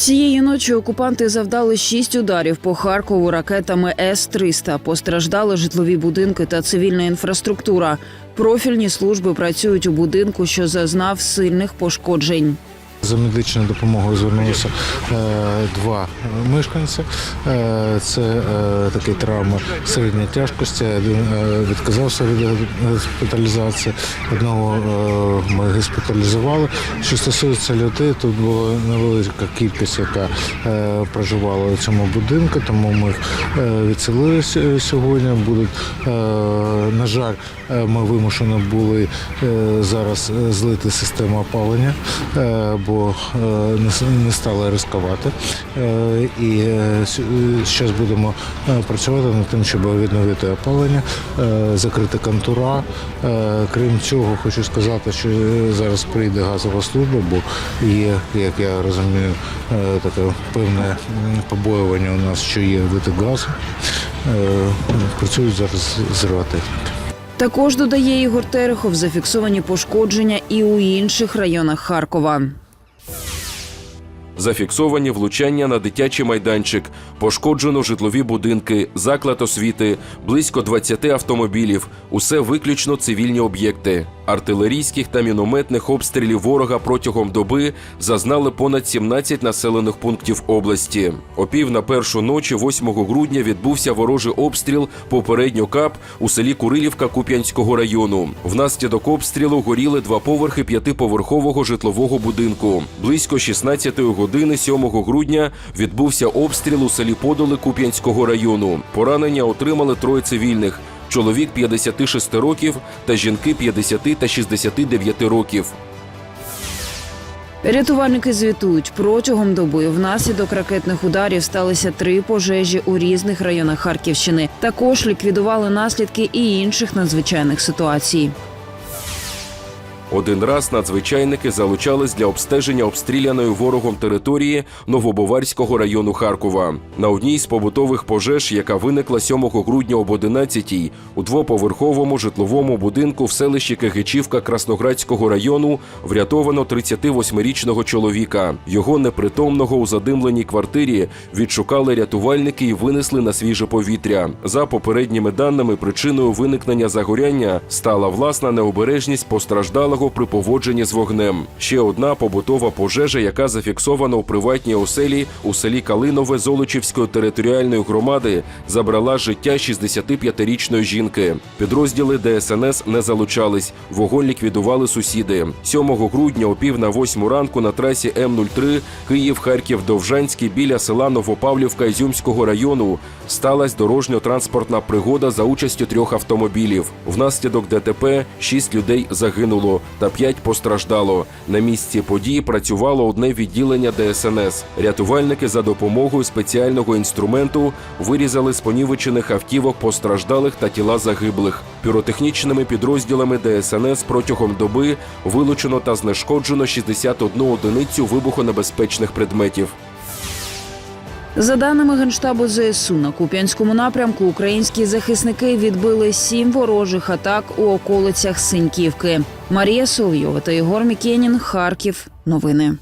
Цієї ночі окупанти завдали шість ударів по Харкову ракетами С-300. Постраждали житлові будинки та цивільна інфраструктура. Профільні служби працюють у будинку, що зазнав сильних пошкоджень. За медичною допомогою звернулося е, два мешканці. Е, це е, такі травми середньої тяжкості. Один відказався від госпіталізації. Одного ми госпіталізували. Що стосується людей, тут була невелика кількість, яка проживала у цьому будинку, тому ми їх відселили сьогодні. Будуть, на жаль, ми вимушені були зараз злити систему опалення, бо е, не стали ризикувати. Е, І зараз будемо е, працювати над тим, щоб відновити опалення, закрити контура. Крім цього, хочу сказати, що зараз прийде газова служба, бо є, як я розумію, таке певне побоювання у нас, що є виток газу. Працюють зараз зривотехніки. Також додає Ігор Терехов, зафіксовані пошкодження і у інших районах Харкова. Зафіксовані влучання на дитячий майданчик, пошкоджено житлові будинки, заклад освіти, близько 20 автомобілів. Усе виключно цивільні об'єкти. Артилерійських та мінометних обстрілів ворога протягом доби зазнали понад 17 населених пунктів області. О пів на першу ночі, 8 грудня, відбувся ворожий обстріл попередньо кап у селі Курилівка Куп'янського району. Внаслідок обстрілу горіли два поверхи п'ятиповерхового житлового будинку. Близько 16 години 7 грудня відбувся обстріл у селі Подоли Куп'янського району. Поранення отримали троє цивільних. Чоловік 56 років та жінки 50 та 69 років. Рятувальники звітують, протягом доби внаслідок ракетних ударів сталися три пожежі у різних районах Харківщини. Також ліквідували наслідки і інших надзвичайних ситуацій. Один раз надзвичайники залучались для обстеження обстріляної ворогом території Новобоварського району Харкова. На одній з побутових пожеж, яка виникла 7 грудня об 11-й, у двоповерховому житловому будинку в селищі Кигичівка Красноградського району врятовано 38-річного чоловіка. Його непритомного у задимленій квартирі відшукали рятувальники і винесли на свіже повітря. За попередніми даними, причиною виникнення загоряння стала власна необережність постраждалого при поводженні з вогнем. Ще одна побутова пожежа, яка зафіксована у приватній оселі у селі Калинове Золочівської територіальної громади, забрала життя 65-річної жінки. Підрозділи ДСНС не залучались. Вогонь ліквідували сусіди. 7 грудня о пів на восьму ранку на трасі М03 Київ, Харків, Довжанський біля села Новопавлівка Ізюмського району сталася дорожньо-транспортна пригода за участю трьох автомобілів. Внаслідок ДТП шість людей загинуло та п'ять постраждало. На місці події працювало одне відділення ДСНС. Рятувальники за допомогою спеціального інструменту вирізали з понівечених автівок постраждалих та тіла загиблих. Піротехнічними підрозділами ДСНС протягом доби вилучено та знешкоджено 61 одиницю вибухонебезпечних предметів. За даними генштабу ЗСУ, на Куп'янському напрямку українські захисники відбили сім ворожих атак у околицях Синьківки. Марія Соловйова та Єгор Мікенін. Харків. Новини.